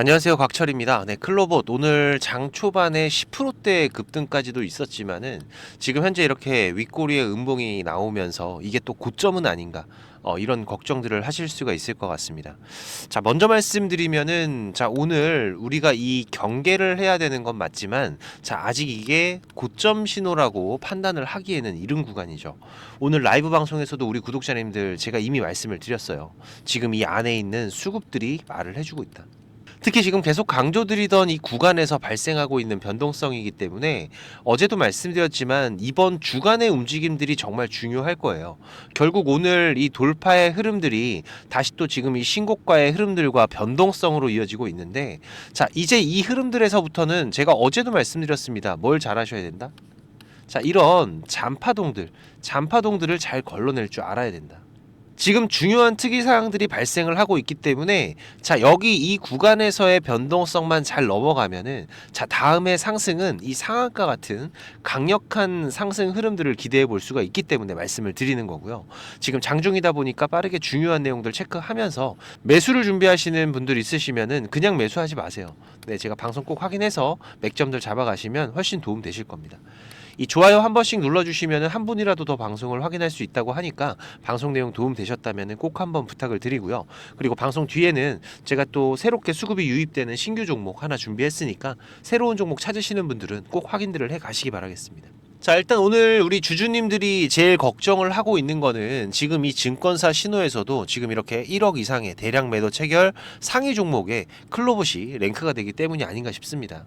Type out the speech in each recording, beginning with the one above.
안녕하세요 곽철입니다. 네 클로봇 오늘 장 초반에 10%대 급등까지도 있었지만은 지금 현재 이렇게 윗꼬리에 음봉이 나오면서 이게 또 고점은 아닌가 어, 이런 걱정들을 하실 수가 있을 것 같습니다. 자 먼저 말씀드리면은 자 오늘 우리가 이 경계를 해야 되는 건 맞지만 자 아직 이게 고점 신호라고 판단을 하기에는 이른 구간이죠. 오늘 라이브 방송에서도 우리 구독자님들 제가 이미 말씀을 드렸어요. 지금 이 안에 있는 수급들이 말을 해주고 있다. 특히 지금 계속 강조드리던 이 구간에서 발생하고 있는 변동성이기 때문에 어제도 말씀드렸지만 이번 주간의 움직임들이 정말 중요할 거예요. 결국 오늘 이 돌파의 흐름들이 다시 또 지금 이 신고가의 흐름들과 변동성으로 이어지고 있는데 자, 이제 이 흐름들에서부터는 제가 어제도 말씀드렸습니다. 뭘 잘하셔야 된다? 자, 이런 잔파동들, 잔파동들을 잘 걸러낼 줄 알아야 된다. 지금 중요한 특이 사항들이 발생을 하고 있기 때문에 자 여기 이 구간에서의 변동성만 잘 넘어가면은 자 다음의 상승은 이 상한가 같은 강력한 상승 흐름들을 기대해 볼 수가 있기 때문에 말씀을 드리는 거고요. 지금 장중이다 보니까 빠르게 중요한 내용들 체크하면서 매수를 준비하시는 분들 있으시면은 그냥 매수하지 마세요. 네 제가 방송 꼭 확인해서 맥점들 잡아가시면 훨씬 도움 되실 겁니다. 이 좋아요 한 번씩 눌러주시면 한 분이라도 더 방송을 확인할 수 있다고 하니까 방송 내용 도움 되셨다면 꼭 한번 부탁을 드리고요. 그리고 방송 뒤에는 제가 또 새롭게 수급이 유입되는 신규 종목 하나 준비했으니까 새로운 종목 찾으시는 분들은 꼭 확인들을 해 가시기 바라겠습니다. 자 일단 오늘 우리 주주님들이 제일 걱정을 하고 있는 거는 지금 이 증권사 신호에서도 지금 이렇게 1억 이상의 대량 매도 체결 상위 종목에 클로봇이 랭크가 되기 때문이 아닌가 싶습니다.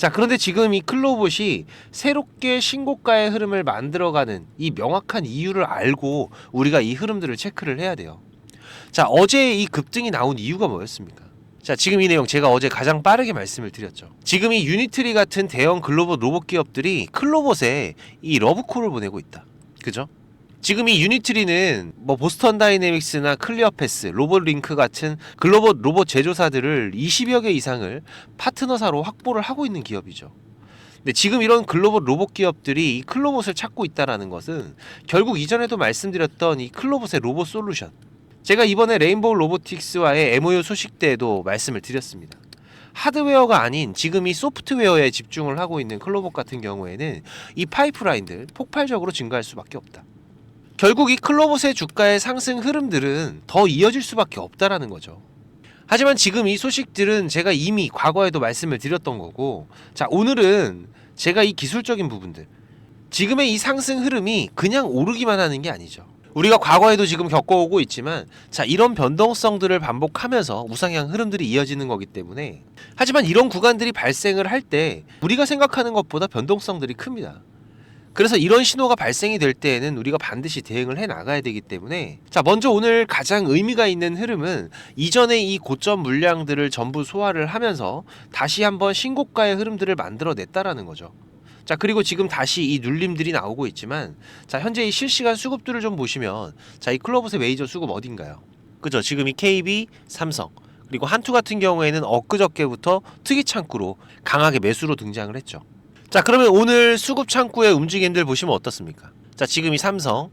자 그런데 지금 이 클로봇이 새롭게 신고가의 흐름을 만들어가는 이 명확한 이유를 알고 우리가 이 흐름들을 체크를 해야 돼요. 자 어제 이 급등이 나온 이유가 뭐였습니까? 자 지금 이 내용 제가 어제 가장 빠르게 말씀을 드렸죠. 지금 이 유니트리 같은 대형 글로벌 로봇 기업들이 클로봇에 이 러브콜을 보내고 있다. 그죠? 지금 이 유니트리는 뭐 보스턴 다이내믹스나 클리어패스, 로봇 링크 같은 글로벌 로봇 제조사들을 20여 개 이상을 파트너사로 확보를 하고 있는 기업이죠. 근데 지금 이런 글로벌 로봇 기업들이 이 클로봇을 찾고 있다라는 것은 결국 이전에도 말씀드렸던 이 클로봇의 로봇 솔루션. 제가 이번에 레인보우 로보틱스와의 MOU 소식 때에도 말씀을 드렸습니다. 하드웨어가 아닌 지금 이 소프트웨어에 집중을 하고 있는 클로봇 같은 경우에는 이 파이프라인들 폭발적으로 증가할 수밖에 없다. 결국 이 클로봇의 주가의 상승 흐름들은 더 이어질 수밖에 없다라는 거죠. 하지만 지금 이 소식들은 제가 이미 과거에도 말씀을 드렸던 거고, 자, 오늘은 제가 이 기술적인 부분들, 지금의 이 상승 흐름이 그냥 오르기만 하는 게 아니죠. 우리가 과거에도 지금 겪어오고 있지만, 자, 이런 변동성들을 반복하면서 우상향 흐름들이 이어지는 거기 때문에, 하지만 이런 구간들이 발생을 할 때, 우리가 생각하는 것보다 변동성들이 큽니다. 그래서 이런 신호가 발생이 될 때에는 우리가 반드시 대응을 해 나가야 되기 때문에 자 먼저 오늘 가장 의미가 있는 흐름은 이전의 이 고점 물량들을 전부 소화를 하면서 다시 한번 신고가의 흐름들을 만들어냈다라는 거죠. 자 그리고 지금 다시 이 눌림들이 나오고 있지만 자 현재 이 실시간 수급들을 좀 보시면 자 이 클로봇의 메이저 수급 어딘가요? 그죠? 지금 이 KB, 삼성 그리고 한투 같은 경우에는 엊그저께부터 특이 창구로 강하게 매수로 등장을 했죠. 자 그러면 오늘 수급 창구의 움직임들 보시면 어떻습니까? 자 지금 이 삼성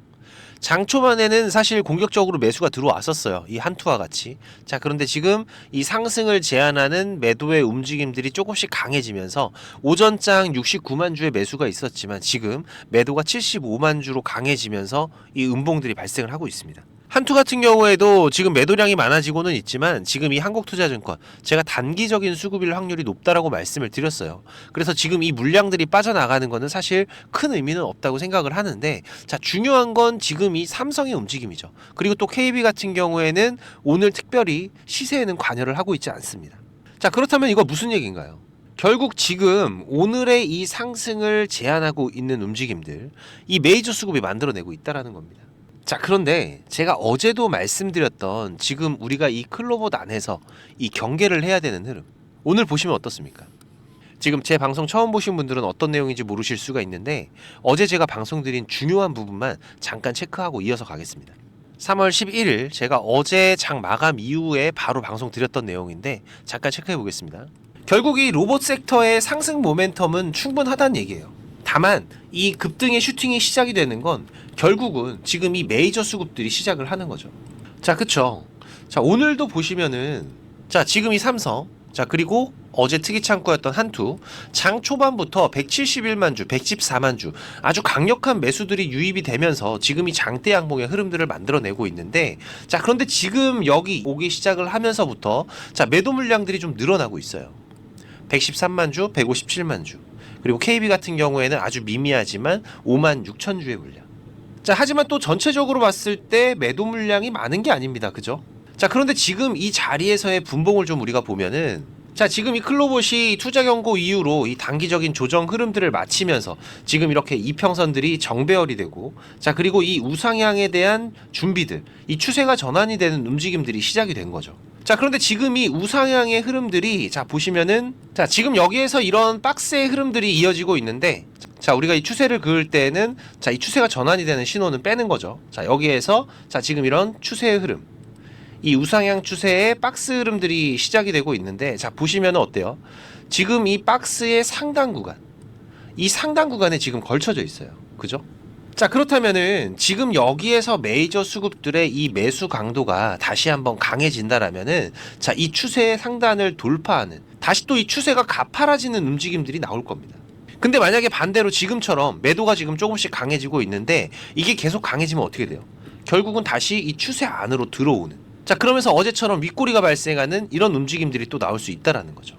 장 초반에는 사실 공격적으로 매수가 들어왔었어요. 이 한투와 같이. 자, 그런데 지금 이 상승을 제한하는 매도의 움직임들이 조금씩 강해지면서 오전장 69만 주의 매수가 있었지만 지금 매도가 75만 주로 강해지면서 이 음봉들이 발생을 하고 있습니다. 한투 같은 경우에도 지금 매도량이 많아지고는 있지만 지금 이 한국투자증권 제가 단기적인 수급일 확률이 높다라고 말씀을 드렸어요. 그래서 지금 이 물량들이 빠져나가는 거는 사실 큰 의미는 없다고 생각을 하는데 자 중요한 건 지금 이 삼성의 움직임이죠. 그리고 또 KB 같은 경우에는 오늘 특별히 시세에는 관여를 하고 있지 않습니다. 자 그렇다면 이거 무슨 얘기인가요? 결국 지금 오늘의 이 상승을 제한하고 있는 움직임들 이 메이저 수급이 만들어내고 있다라는 겁니다. 자 그런데 제가 어제도 말씀드렸던 지금 우리가 이 클로봇 안에서 이 경계를 해야 되는 흐름 오늘 보시면 어떻습니까? 지금 제 방송 처음 보신 분들은 어떤 내용인지 모르실 수가 있는데 어제 제가 방송드린 중요한 부분만 잠깐 체크하고 이어서 가겠습니다. 3월 11일 제가 어제 장 마감 이후에 바로 방송 드렸던 내용인데 잠깐 체크해 보겠습니다. 결국 이 로봇 섹터의 상승 모멘텀은 충분하다는 얘기예요. 다만 이 급등의 슈팅이 시작이 되는 건 결국은 지금 이 메이저 수급들이 시작을 하는 거죠. 자, 그쵸. 자, 오늘도 보시면은 자, 지금 이 삼성 자, 그리고 어제 특이 창구였던 한투. 장 초반부터 171만 주, 114만 주 아주 강력한 매수들이 유입이 되면서 지금 이 장대 양봉의 흐름들을 만들어내고 있는데 자, 그런데 지금 여기 오기 시작을 하면서부터 자, 매도 물량들이 좀 늘어나고 있어요. 113만 주, 157만 주. 그리고 KB 같은 경우에는 아주 미미하지만 5만 6천 주의 물량. 자, 하지만 또 전체적으로 봤을 때 매도 물량이 많은 게 아닙니다. 그죠? 자, 그런데 지금 이 자리에서의 분봉을 좀 우리가 보면은 자, 지금 이 클로봇이 투자 경고 이후로 이 단기적인 조정 흐름들을 마치면서 지금 이렇게 이평선들이 정배열이 되고 자, 그리고 이 우상향에 대한 준비들, 이 추세가 전환이 되는 움직임들이 시작이 된 거죠. 자, 그런데 지금 이 우상향의 흐름들이 자, 보시면은 자, 지금 여기에서 이런 박스의 흐름들이 이어지고 있는데 자, 우리가 이 추세를 그을 때는 자, 이 추세가 전환이 되는 신호는 빼는 거죠. 자, 여기에서 자, 지금 이런 추세의 흐름 이 우상향 추세의 박스 흐름들이 시작이 되고 있는데 자 보시면 어때요? 지금 이 박스의 상단 구간 이 상단 구간에 지금 걸쳐져 있어요. 그죠? 자 그렇다면은 지금 여기에서 메이저 수급들의 이 매수 강도가 다시 한번 강해진다라면은 자 이 추세의 상단을 돌파하는 다시 또 이 추세가 가파라지는 움직임들이 나올 겁니다. 근데 만약에 반대로 지금처럼 매도가 지금 조금씩 강해지고 있는데 이게 계속 강해지면 어떻게 돼요? 결국은 다시 이 추세 안으로 들어오는 자 그러면서 어제처럼 윗꼬리가 발생하는 이런 움직임들이 또 나올 수 있다라는 거죠.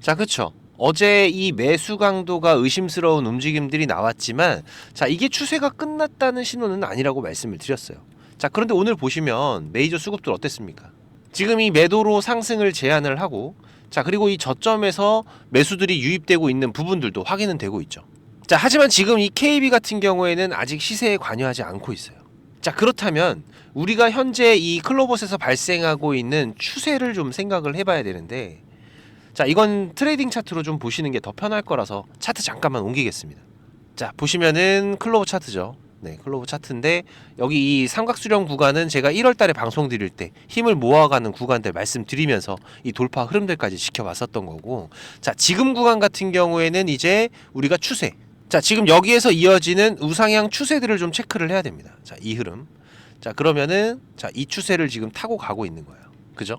자 그렇죠. 어제 이 매수 강도가 의심스러운 움직임들이 나왔지만 자 이게 추세가 끝났다는 신호는 아니라고 말씀을 드렸어요. 자 그런데 오늘 보시면 메이저 수급들 어땠습니까? 지금 이 매도로 상승을 제한을 하고 자 그리고 이 저점에서 매수들이 유입되고 있는 부분들도 확인은 되고 있죠. 자 하지만 지금 이 KB 같은 경우에는 아직 시세에 관여하지 않고 있어요. 자 그렇다면 우리가 현재 이 클로봇에서 발생하고 있는 추세를 좀 생각을 해봐야 되는데 자 이건 트레이딩 차트로 좀 보시는 게 더 편할 거라서 차트 잠깐만 옮기겠습니다. 자 보시면은 클로봇 차트죠. 네 클로봇 차트인데 여기 이 삼각수령 구간은 제가 1월 달에 방송 드릴 때 힘을 모아가는 구간들 말씀드리면서 이 돌파 흐름들까지 지켜봤었던 거고 자 지금 구간 같은 경우에는 이제 우리가 추세 자 지금 여기에서 이어지는 우상향 추세들을 좀 체크를 해야 됩니다. 자 이 흐름 자 그러면은 자 이 추세를 지금 타고 가고 있는 거예요. 그죠?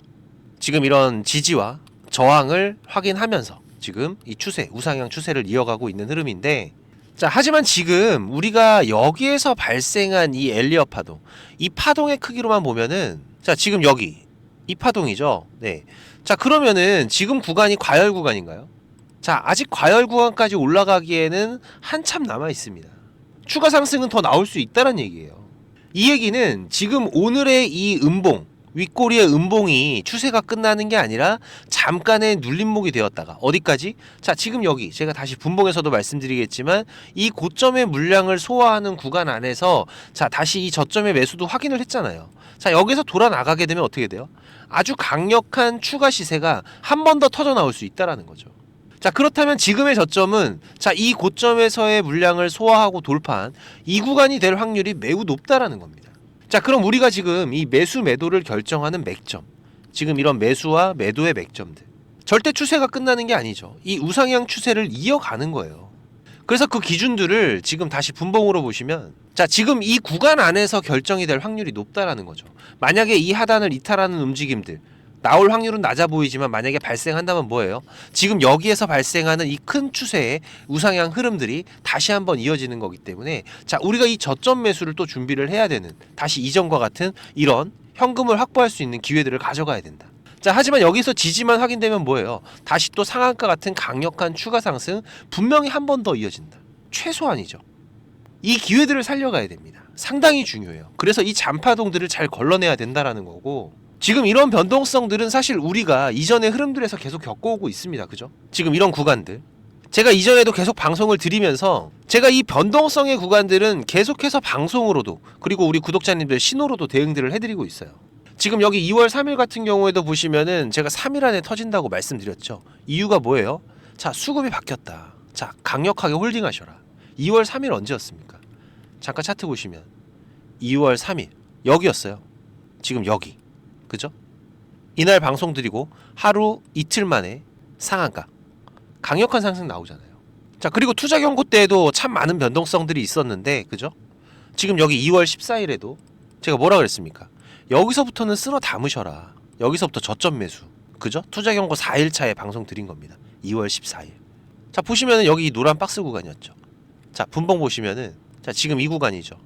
지금 이런 지지와 저항을 확인하면서 지금 이 추세 우상향 추세를 이어가고 있는 흐름인데 자 하지만 지금 우리가 여기에서 발생한 이 엘리어 파동 이 파동의 크기로만 보면은 자 지금 여기 이 파동이죠. 네. 자 그러면은 지금 구간이 과열 구간인가요? 자 아직 과열 구간까지 올라가기에는 한참 남아 있습니다. 추가 상승은 더 나올 수 있다는 얘기예요. 이 얘기는 지금 오늘의 이 음봉 윗꼬리의 음봉이 추세가 끝나는 게 아니라 잠깐의 눌림목이 되었다가 어디까지? 자 지금 여기 제가 다시 분봉에서도 말씀드리겠지만 이 고점의 물량을 소화하는 구간 안에서 자 다시 이 저점의 매수도 확인을 했잖아요. 자 여기서 돌아 나가게 되면 어떻게 돼요? 아주 강력한 추가 시세가 한 번 더 터져 나올 수 있다라는 거죠. 자 그렇다면 지금의 저점은 자 이 고점에서의 물량을 소화하고 돌파한 이 구간이 될 확률이 매우 높다라는 겁니다. 자 그럼 우리가 지금 이 매수 매도를 결정하는 맥점 지금 이런 매수와 매도의 맥점들 절대 추세가 끝나는 게 아니죠. 이 우상향 추세를 이어가는 거예요. 그래서 그 기준들을 지금 다시 분봉으로 보시면 자 지금 이 구간 안에서 결정이 될 확률이 높다라는 거죠. 만약에 이 하단을 이탈하는 움직임들 나올 확률은 낮아 보이지만 만약에 발생한다면 뭐예요? 지금 여기에서 발생하는 이 큰 추세의 우상향 흐름들이 다시 한번 이어지는 거기 때문에 자 우리가 이 저점 매수를 또 준비를 해야 되는 다시 이전과 같은 이런 현금을 확보할 수 있는 기회들을 가져가야 된다. 자 하지만 여기서 지지만 확인되면 뭐예요? 다시 또 상한가 같은 강력한 추가 상승 분명히 한 번 더 이어진다. 최소한이죠. 이 기회들을 살려가야 됩니다. 상당히 중요해요. 그래서 이 잔파동들을 잘 걸러내야 된다라는 거고 지금 이런 변동성들은 사실 우리가 이전의 흐름들에서 계속 겪어오고 있습니다. 그죠? 지금 이런 구간들. 제가 이전에도 계속 방송을 드리면서 제가 이 변동성의 구간들은 계속해서 방송으로도 그리고 우리 구독자님들 신호로도 대응들을 해드리고 있어요. 지금 여기 2월 3일 같은 경우에도 보시면은 제가 3일 안에 터진다고 말씀드렸죠. 이유가 뭐예요? 자, 수급이 바뀌었다. 자, 강력하게 홀딩하셔라. 2월 3일 언제였습니까? 잠깐 차트 보시면 2월 3일 여기였어요. 지금 여기. 그죠? 이날 방송 드리고 하루 이틀 만에 상한가 강력한 상승 나오잖아요. 자 그리고 투자 경고 때에도 참 많은 변동성들이 있었는데 그죠? 지금 여기 2월 14일에도 제가 뭐라 그랬습니까? 여기서부터는 쓸어 담으셔라. 여기서부터 저점 매수. 그죠? 투자 경고 4일 차에 방송 드린 겁니다. 2월 14일. 자, 보시면은 여기 이 노란 박스 구간이었죠. 자, 분봉 보시면은 자, 지금 이 구간이죠.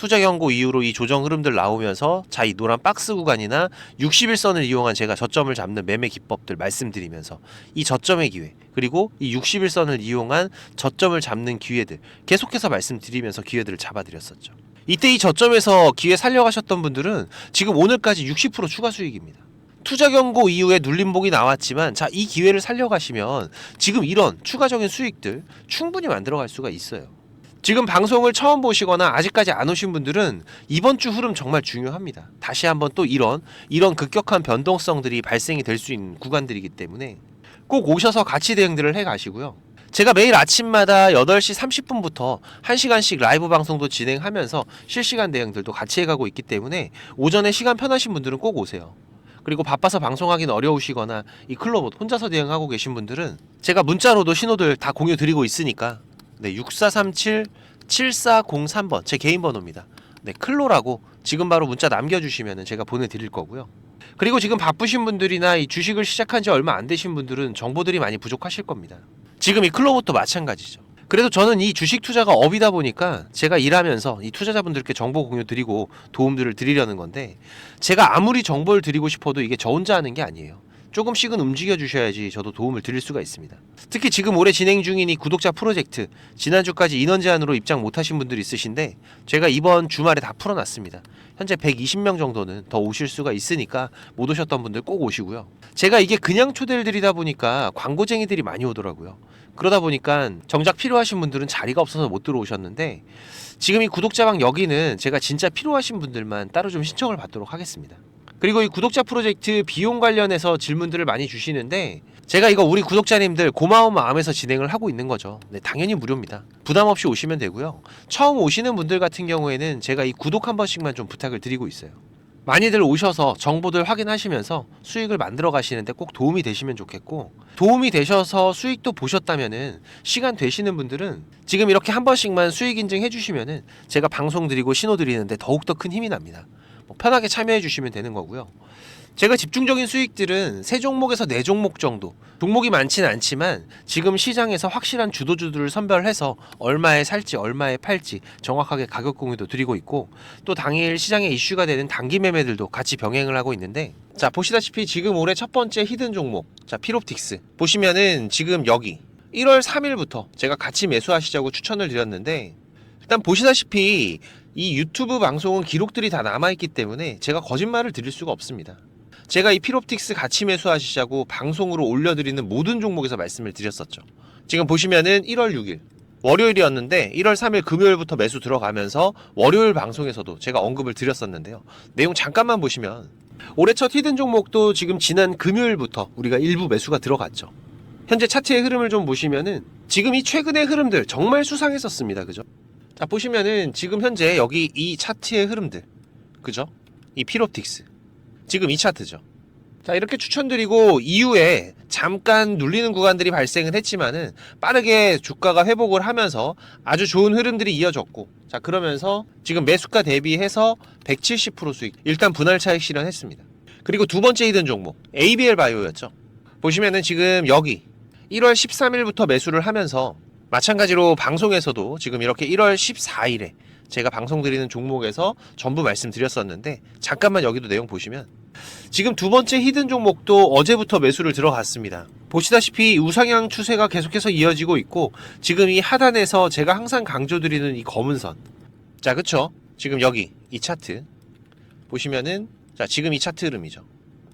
투자 경고 이후로 이 조정 흐름들 나오면서 자, 이 노란 박스 구간이나 60일선을 이용한 제가 저점을 잡는 매매 기법들 말씀드리면서 이 저점의 기회 그리고 이 60일선을 이용한 저점을 잡는 기회들 계속해서 말씀드리면서 기회들을 잡아드렸었죠. 이때 이 저점에서 기회 살려가셨던 분들은 지금 오늘까지 60% 추가 수익입니다. 투자 경고 이후에 눌림목이 나왔지만 자 이 기회를 살려가시면 지금 이런 추가적인 수익들 충분히 만들어갈 수가 있어요. 지금 방송을 처음 보시거나 아직까지 안 오신 분들은 이번 주 흐름 정말 중요합니다. 다시 한번 또 이런 이런 급격한 변동성들이 발생이 될 수 있는 구간들이기 때문에 꼭 오셔서 같이 대응들을 해 가시고요. 제가 매일 아침마다 8시 30분부터 1시간씩 라이브 방송도 진행하면서 실시간 대응들도 같이 해가고 있기 때문에 오전에 시간 편하신 분들은 꼭 오세요. 그리고 바빠서 방송하기는 어려우시거나 이 클로봇 혼자서 대응하고 계신 분들은 제가 문자로도 신호들 다 공유 드리고 있으니까 네, 6437 7403번 제 개인 번호입니다. 네, 클로라고 지금 바로 문자 남겨 주시면 제가 보내 드릴 거고요. 그리고 지금 바쁘신 분들이나 이 주식을 시작한 지 얼마 안 되신 분들은 정보들이 많이 부족하실 겁니다. 지금 이 클로봇도 마찬가지죠. 그래도 저는 이 주식 투자가 업이다 보니까 제가 일하면서 이 투자자분들께 정보 공유 드리고 도움들을 드리려는 건데 제가 아무리 정보를 드리고 싶어도 이게 저 혼자 하는 게 아니에요. 조금씩은 움직여 주셔야지 저도 도움을 드릴 수가 있습니다. 특히 지금 올해 진행 중인 이 구독자 프로젝트 지난주까지 인원 제한으로 입장 못 하신 분들이 있으신데 제가 이번 주말에 다 풀어놨습니다. 현재 120명 정도는 더 오실 수가 있으니까 못 오셨던 분들 꼭 오시고요. 제가 이게 그냥 초대를 드리다 보니까 광고쟁이들이 많이 오더라고요. 그러다 보니까 정작 필요하신 분들은 자리가 없어서 못 들어오셨는데 지금 이 구독자방 여기는 제가 진짜 필요하신 분들만 따로 좀 신청을 받도록 하겠습니다. 그리고 이 구독자 프로젝트 비용 관련해서 질문들을 많이 주시는데 제가 이거 우리 구독자님들 고마운 마음에서 진행을 하고 있는 거죠. 네, 당연히 무료입니다. 부담 없이 오시면 되고요. 처음 오시는 분들 같은 경우에는 제가 이 구독 한 번씩만 좀 부탁을 드리고 있어요. 많이들 오셔서 정보들 확인하시면서 수익을 만들어 가시는데 꼭 도움이 되시면 좋겠고 도움이 되셔서 수익도 보셨다면은 시간 되시는 분들은 지금 이렇게 한 번씩만 수익 인증 해 주시면은 제가 방송 드리고 신호 드리는데 더욱더 큰 힘이 납니다. 뭐 편하게 참여해 주시면 되는 거고요. 제가 집중적인 수익들은 세 종목에서 네 종목 정도. 종목이 많지는 않지만 지금 시장에서 확실한 주도주들을 선별해서 얼마에 살지 얼마에 팔지 정확하게 가격 공유도 드리고 있고 또 당일 시장에 이슈가 되는 단기 매매들도 같이 병행을 하고 있는데 자 보시다시피 지금 올해 첫 번째 히든 종목 자 피롭틱스 보시면은 지금 여기 1월 3일부터 제가 같이 매수하시자고 추천을 드렸는데 일단 보시다시피 이 유튜브 방송은 기록들이 다 남아있기 때문에 제가 거짓말을 드릴 수가 없습니다. 제가 이 피롭틱스 같이 매수하시자고 방송으로 올려드리는 모든 종목에서 말씀을 드렸었죠. 지금 보시면은 1월 6일 월요일이었는데 1월 3일 금요일부터 매수 들어가면서 월요일 방송에서도 제가 언급을 드렸었는데요. 내용 잠깐만 보시면 올해 첫 히든 종목도 지금 지난 금요일부터 우리가 일부 매수가 들어갔죠. 현재 차트의 흐름을 좀 보시면은 지금 이 최근의 흐름들 정말 수상했었습니다. 그죠? 자, 보시면은 지금 현재 여기 이 차트의 흐름들. 그죠? 이 피롭틱스. 지금 이 차트죠. 자, 이렇게 추천드리고 이후에 잠깐 눌리는 구간들이 발생은 했지만은 빠르게 주가가 회복을 하면서 아주 좋은 흐름들이 이어졌고 자, 그러면서 지금 매수가 대비해서 170% 수익 일단 분할 차익 실현했습니다. 그리고 두 번째 히든 종목 ABL 바이오였죠. 보시면은 지금 여기 1월 13일부터 매수를 하면서 마찬가지로 방송에서도 지금 이렇게 1월 14일에 제가 방송 드리는 종목에서 전부 말씀드렸었는데 잠깐만 여기도 내용 보시면 지금 두 번째 히든 종목도 어제부터 매수를 들어갔습니다. 보시다시피 우상향 추세가 계속해서 이어지고 있고 지금 이 하단에서 제가 항상 강조드리는 이 검은 선. 자, 그쵸? 지금 여기 이 차트 보시면은 자, 지금 이 차트 흐름이죠.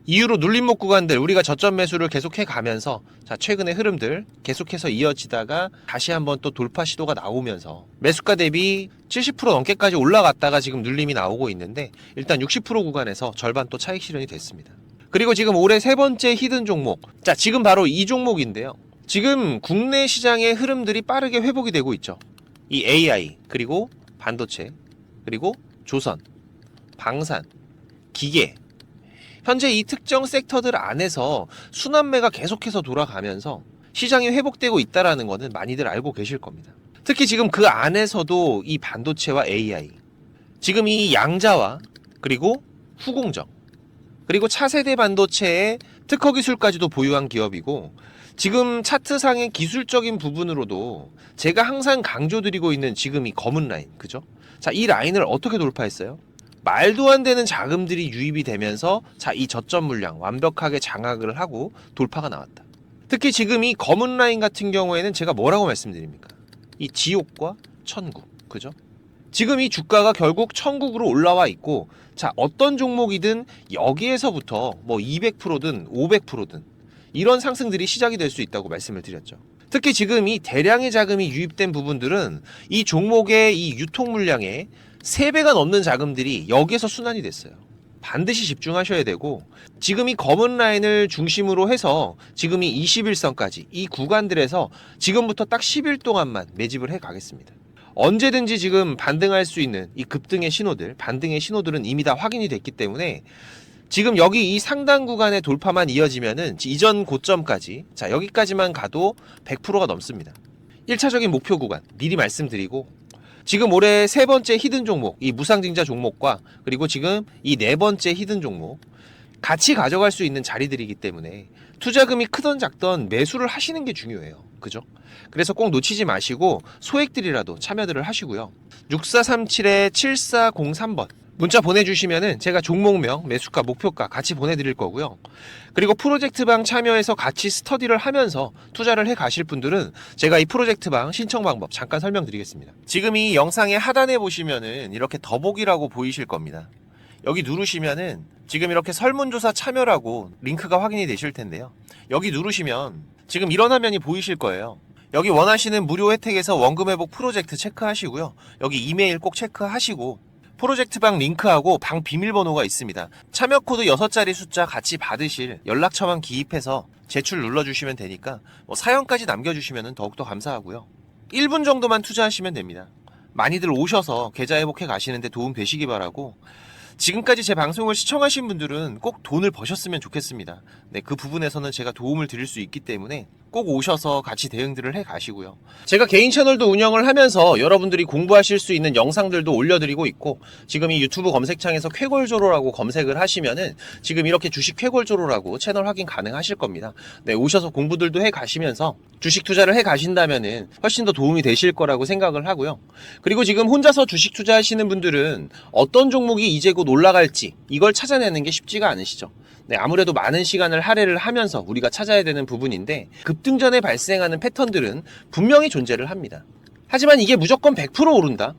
이후로 눌림목 구간들 우리가 저점 매수를 계속해 가면서 자 최근의 흐름들 계속해서 이어지다가 다시 한번 또 돌파 시도가 나오면서 매수가 대비 70% 넘게까지 올라갔다가 지금 눌림이 나오고 있는데 일단 60% 구간에서 절반 또 차익 실현이 됐습니다. 그리고 지금 올해 세 번째 히든 종목 자 지금 바로 이 종목인데요. 지금 국내 시장의 흐름들이 빠르게 회복이 되고 있죠. 이 AI 그리고 반도체 그리고 조선 방산 기계 현재 이 특정 섹터들 안에서 순환매가 계속해서 돌아가면서 시장이 회복되고 있다라는 것은 많이들 알고 계실 겁니다. 특히 지금 그 안에서도 이 반도체와 AI, 지금 이 양자와 그리고 후공정, 그리고 차세대 반도체의 특허 기술까지도 보유한 기업이고 지금 차트상의 기술적인 부분으로도 제가 항상 강조드리고 있는 지금 이 검은 라인, 그죠? 자, 이 라인을 어떻게 돌파했어요? 말도 안 되는 자금들이 유입이 되면서 자, 이 저점 물량 완벽하게 장악을 하고 돌파가 나왔다. 특히 지금 이 검은 라인 같은 경우에는 제가 뭐라고 말씀드립니까? 이 지옥과 천국, 그죠? 지금 이 주가가 결국 천국으로 올라와 있고 자, 어떤 종목이든 여기에서부터 뭐 200%든 500%든 이런 상승들이 시작이 될 수 있다고 말씀을 드렸죠. 특히 지금 이 대량의 자금이 유입된 부분들은 이 종목의 이 유통 물량의 3배가 넘는 자금들이 여기에서 순환이 됐어요. 반드시 집중하셔야 되고 지금 이 검은 라인을 중심으로 해서 지금 이 21선까지 이 구간들에서 지금부터 딱 10일 동안만 매집을 해 가겠습니다. 언제든지 지금 반등할 수 있는 이 급등의 신호들, 반등의 신호들은 이미 다 확인이 됐기 때문에 지금 여기 이 상단 구간의 돌파만 이어지면은 이전 고점까지 자 여기까지만 가도 100%가 넘습니다. 1차적인 목표 구간 미리 말씀드리고 지금 올해 세 번째 히든 종목 이 무상증자 종목과 그리고 지금 이 네 번째 히든 종목 같이 가져갈 수 있는 자리들이기 때문에 투자금이 크던 작던 매수를 하시는 게 중요해요. 그죠? 그래서 꼭 놓치지 마시고 소액들이라도 참여들을 하시고요. 6437에 7403번 문자 보내주시면은 제가 종목명, 매수가, 목표가 같이 보내드릴 거고요. 그리고 프로젝트방 참여해서 같이 스터디를 하면서 투자를 해 가실 분들은 제가 이 프로젝트방 신청 방법 잠깐 설명드리겠습니다. 지금 이 영상의 하단에 보시면은 이렇게 더보기라고 보이실 겁니다. 여기 누르시면은 지금 이렇게 설문조사 참여라고 링크가 확인이 되실 텐데요. 여기 누르시면 지금 이런 화면이 보이실 거예요. 여기 원하시는 무료 혜택에서 원금 회복 프로젝트 체크하시고요. 여기 이메일 꼭 체크하시고 프로젝트 방 링크하고 방 비밀번호가 있습니다. 참여 코드 6자리 숫자 같이 받으실 연락처만 기입해서 제출 눌러주시면 되니까 뭐 사연까지 남겨주시면 더욱더 감사하고요. 1분 정도만 투자하시면 됩니다. 많이들 오셔서 계좌 회복해 가시는데 도움 되시기 바라고 지금까지 제 방송을 시청하신 분들은 꼭 돈을 버셨으면 좋겠습니다. 네, 그 부분에서는 제가 도움을 드릴 수 있기 때문에 꼭 오셔서 같이 대응들을 해 가시고요. 제가 개인 채널도 운영을 하면서 여러분들이 공부하실 수 있는 영상들도 올려드리고 있고 지금 이 유튜브 검색창에서 쾌골조로라고 검색을 하시면은 지금 이렇게 주식 쾌골조로라고 채널 확인 가능하실 겁니다. 네, 오셔서 공부들도 해 가시면서 주식 투자를 해 가신다면은 훨씬 더 도움이 되실 거라고 생각을 하고요. 그리고 지금 혼자서 주식 투자하시는 분들은 어떤 종목이 이제 곧 올라갈지 이걸 찾아내는 게 쉽지가 않으시죠. 네, 아무래도 많은 시간을 할애를 하면서 우리가 찾아야 되는 부분인데 급등 전에 발생하는 패턴들은 분명히 존재를 합니다. 하지만 이게 무조건 100% 오른다.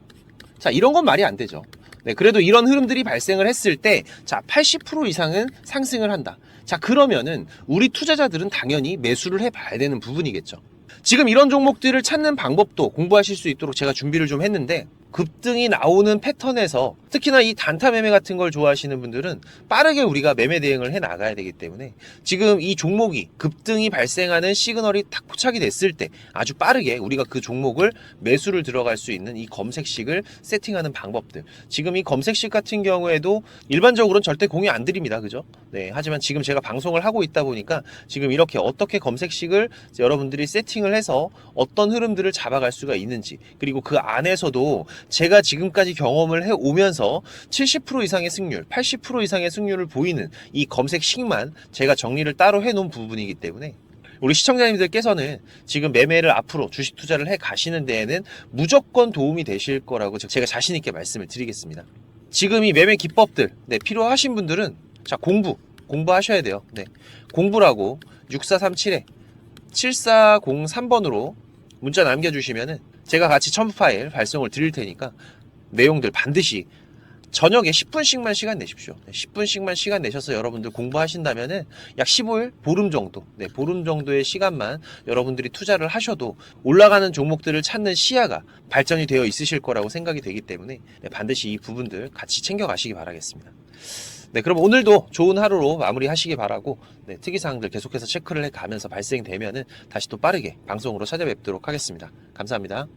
자, 이런 건 말이 안 되죠. 네, 그래도 이런 흐름들이 발생을 했을 때, 자, 80% 이상은 상승을 한다. 자, 그러면은 우리 투자자들은 당연히 매수를 해 봐야 되는 부분이겠죠. 지금 이런 종목들을 찾는 방법도 공부하실 수 있도록 제가 준비를 좀 했는데, 급등이 나오는 패턴에서 특히나 이 단타 매매 같은 걸 좋아하시는 분들은 빠르게 우리가 매매 대응을 해 나가야 되기 때문에 지금 이 종목이 급등이 발생하는 시그널이 딱 포착이 됐을 때 아주 빠르게 우리가 그 종목을 매수를 들어갈 수 있는 이 검색식을 세팅하는 방법들. 지금 이 검색식 같은 경우에도 일반적으로는 절대 공유 안 드립니다. 그죠? 네. 하지만 지금 제가 방송을 하고 있다 보니까 지금 이렇게 어떻게 검색식을 여러분들이 세팅을 해서 어떤 흐름들을 잡아갈 수가 있는지 그리고 그 안에서도 제가 지금까지 경험을 해 오면서 70% 이상의 승률, 80% 이상의 승률을 보이는 이 검색식만 제가 정리를 따로 해 놓은 부분이기 때문에 우리 시청자님들께서는 지금 매매를 앞으로 주식 투자를 해 가시는 데에는 무조건 도움이 되실 거라고 제가 자신 있게 말씀을 드리겠습니다. 지금 이 매매 기법들 네, 필요하신 분들은 자 공부 공부하셔야 돼요. 네. 공부라고 6437에 7403번으로 문자 남겨주시면은 제가 같이 첨부 파일 발송을 드릴 테니까 내용들 반드시 저녁에 10분씩만 시간 내십시오. 네, 10분씩만 시간 내셔서 여러분들 공부하신다면은 약 15일, 보름 정도, 네, 보름 정도의 시간만 여러분들이 투자를 하셔도 올라가는 종목들을 찾는 시야가 발전이 되어 있으실 거라고 생각이 되기 때문에 네, 반드시 이 부분들 같이 챙겨가시기 바라겠습니다. 네, 그럼 오늘도 좋은 하루로 마무리하시기 바라고 네, 특이사항들 계속해서 체크를 해 가면서 발생되면은 다시 또 빠르게 방송으로 찾아뵙도록 하겠습니다. 감사합니다.